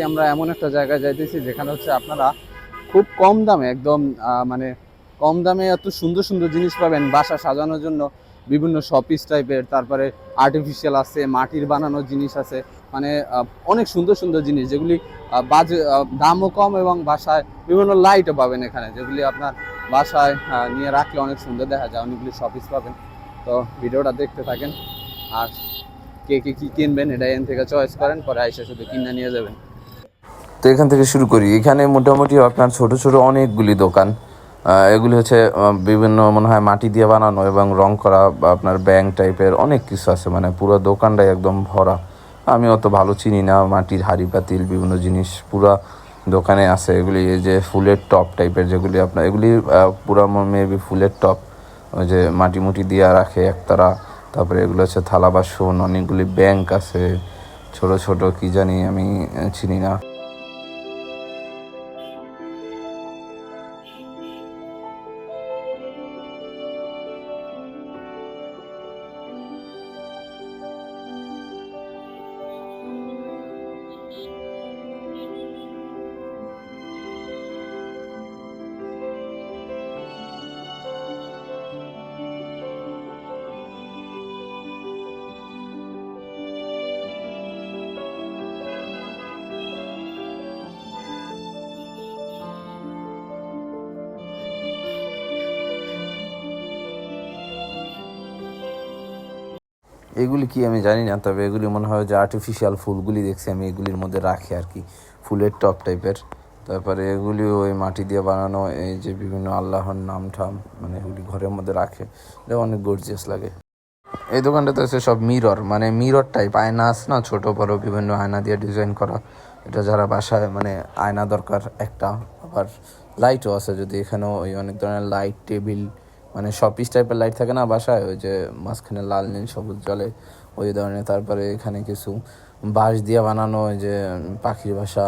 আজকে আমরা এমন একটা জায়গায় যাইতেছি যেখানে হচ্ছে আপনারা খুব কম দামে, একদম মানে কম দামে এত সুন্দর সুন্দর জিনিস পাবেন, বাসা সাজানোর জন্য বিভিন্ন শপিস টাইপের তারপরে আর্টিফিশিয়াল আছে, মাটির বানানো জিনিস আছে মানে অনেক সুন্দর সুন্দর জিনিস যেগুলি বাজে দামও কম এবং বাসায় বিভিন্ন লাইটও পাবেন এখানে, যেগুলি আপনার বাসায় নিয়ে রাখলে অনেক সুন্দর দেখা যায়, অনেকগুলি শপিস পাবেন। তো ভিডিওটা দেখতে থাকেন, আর কে কে, কী কিনবেন, এটা এন থেকে চয়েস করেন, পরে আইসা শুধু কিনে নিয়ে যাবেন। তো এখান থেকে শুরু করি। এখানে মোটামুটি আপনার ছোট ছোট অনেকগুলি দোকান। এগুলি হচ্ছে বিভিন্ন মনে হয় মাটি দিয়ে বানানো এবং রং করা বা আপনার ব্যাংক টাইপের অনেক কিছু আছে। মানে পুরো দোকানটাই একদম ভরা। আমি অত ভালো চিনি না, মাটির হাড়ি পাতিল, বিভিন্ন জিনিস পুরা দোকানে আছে। এগুলি এই যে ফুলের টপ টাইপের যেগুলি আপনার, এগুলি পুরা মেবি ফুলের টপ। ওই যে মাটি মুটি দিয়ে রাখে একতারা। তারপরে এগুলো হচ্ছে থালা বাসন, অনেকগুলি ব্যাংক আছে। ছোট ছোট, কি জানি আমি চিনি না। এগুলি কি আমি জানি না, তবে এগুলি মনে হয় যে আর্টিফিশিয়াল ফুলগুলি দেখছি আমি, এগুলির মধ্যে রাখি আর কি। ফুলের টপ টাইপের। তারপরে এগুলি ওই মাটি দিয়ে বানানো, এই যে বিভিন্ন আল্লাহর নাম ঠাম মানে এগুলি ঘরের মধ্যে রাখে। এটা অনেক গর্জিয়াস লাগে। এই দোকানটাতে হচ্ছে সব মিরর মানে মিরর টাইপ আয়না আছে না, ছোট, বড়, বিভিন্ন আয়না দিয়ে ডিজাইন করা। এটা যারা বাসায় মানে আয়না দরকার একটা, আবার লাইটও আছে যদি এখানেও ওই অনেক ধরনের লাইট টেবিল মানে শপিস টাইপের লাইট থাকে না বাসায়? ওই যে মাঝখানে লাল নীল সবুজ জলে ওই ধরনের। তারপরে এখানে কিছু বাঁশ দিয়ে বানানো ওই যে পাখির বাসা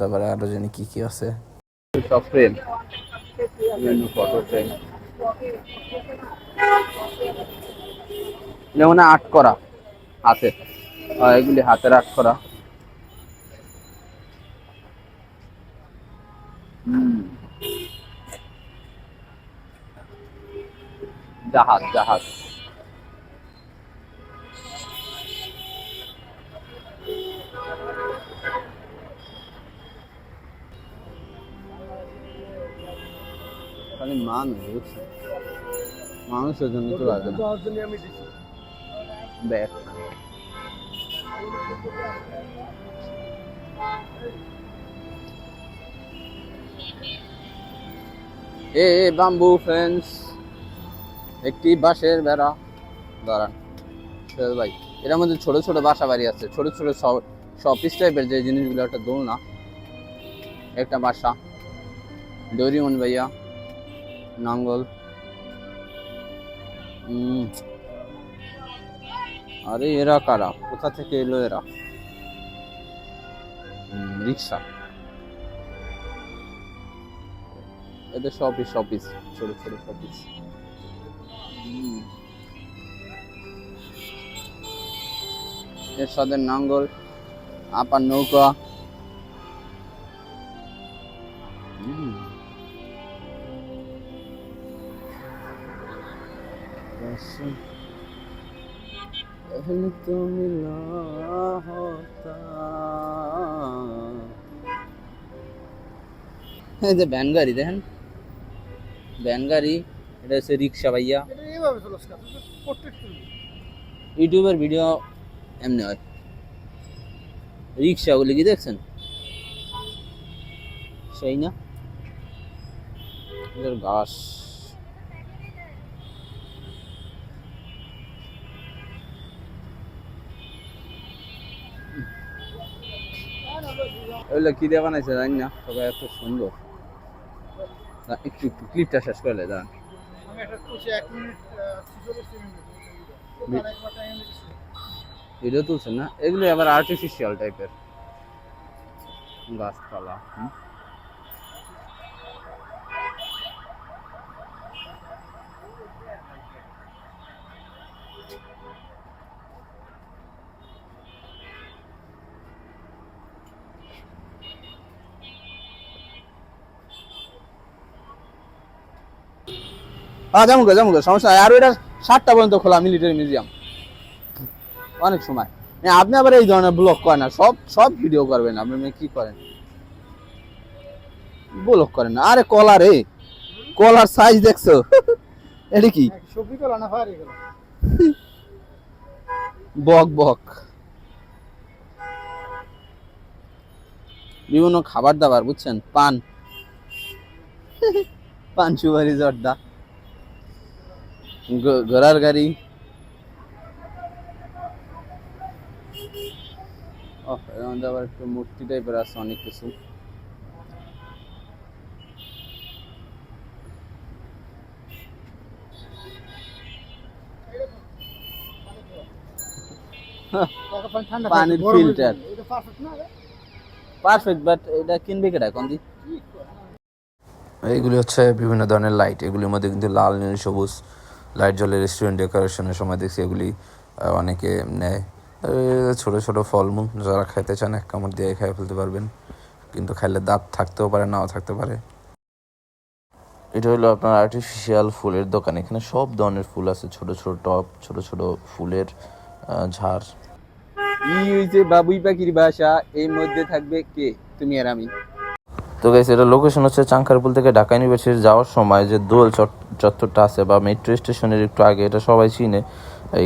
তারপরে আরও জানি কি কি আছে। যেমন আর্ট করা আহ, এগুলি হাতের আর্ট করা। হুম। জাহাজ জাহাজ। খালি মানুষ বুঝছেন মানুষের জন্য তো লাগে এ বাম্বু ফেন্স একটি বাঁশের বেড়া। দাঁড়ান। ভাই এর মধ্যে ছোট ছোট বাসা বাড়ি আছে, ছোট ছোট শপিস টাইপের যে জিনিসগুলো একটা দোলনা, একটা বাসা, ডোরিমন ভাইয়া, নাঙ্গল। আরে এরা কারা? কোথা থেকে এলো এরা? রিক্সা। এদের শপিস শপিস ছোট ছোট শপিস এর সাথে নাঙ্গল আপার নৌকা। তুমি এই যে ভ্যান গাড়ি দেখেন? ভ্যান গাড়ি এটা হচ্ছে রিক্সা ভাইয়া। ইউটিউবের ভিডিও এমনি হয়। রিক্সাগুলি কি দেখছেন? সেই না? ঘাস। ওইগুলো কি দিয়ে বানাইছে জানি না তবে এত সুন্দর। না, একটু ক্লিপটা শেষ করলে দাঁড়ান। ভিডিও তুলছেন না? এগুলো আবার আর্টিফিশিয়াল টাইপের গাছপালা হুম। হ্যাঁ সমস্যা নাই। আর ওইটা সাতটা পর্যন্ত খোলা মিলিটারি মিউজিয়াম অনেক সময়। আপনি আবার এই ধরনের ব্লগ করেন না সব সব ভিডিও করবেন আপনি কি করেন? ব্লগ করেন না। আরে কলা রে কলার সাইজ দেখছ? এটা কি? সবজি কলা না ফারি কলা? বক বক। বিভিন্ন খাবার দাবার বুঝছেন? পান। পান সুপারি জর্দা। ঘোড়ার গাড়ি ওহ, এর মধ্যে আবার একটু মূর্তি টাইপের আছে অনেক কিছু পানির হয়ে filter। যায়। এটা perfect না রে? পারফেক্ট বাট এটা কিনবে কেটা কোন এইগুলি হচ্ছে বিভিন্ন ধরনের লাইট এগুলির মধ্যে কিন্তু লাল নীল সবুজ লাইট জ্বলে রেস্টুরেন্ট ডেকোরেশনের সময় দেখছি এগুলি অনেকে নেয়। ছোট ছোট ফলমূল যারা খাইতে চান এক কামড় দিয়ে খাই ফেলতে পারবেন। কিন্তু খাইলে দাঁত থাকতেও পারে নাও থাকতে পারে। এটা হলো আপনার আর্টিফিশিয়াল ফুলের দোকান। এখানে সব ধরনের ফুল আছে ছোট ছোট টপ ছোট ছোট ফুলের ঝাড়। ই হইছে বাবুই পাখির বাসা এই মধ্যে থাকবে কে? তুমি আর আমি। তো গাইস এটা লোকেশন হচ্ছে চাঙ্কারপুল থেকে ঢাকা ইউনিভার্সিটি যাওয়ার সময় যে দোল চট- চত্বরটা আছে বা মেট্রো স্টেশনের একটু আগে, এটা সবাই চিনে।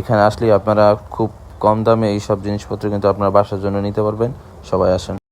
এখানে আসলে আপনারা খুব কম দামে এইসব জিনিসপত্র কিন্তু আপনার বাসার জন্য নিতে পারবেন। সবাই আসেন।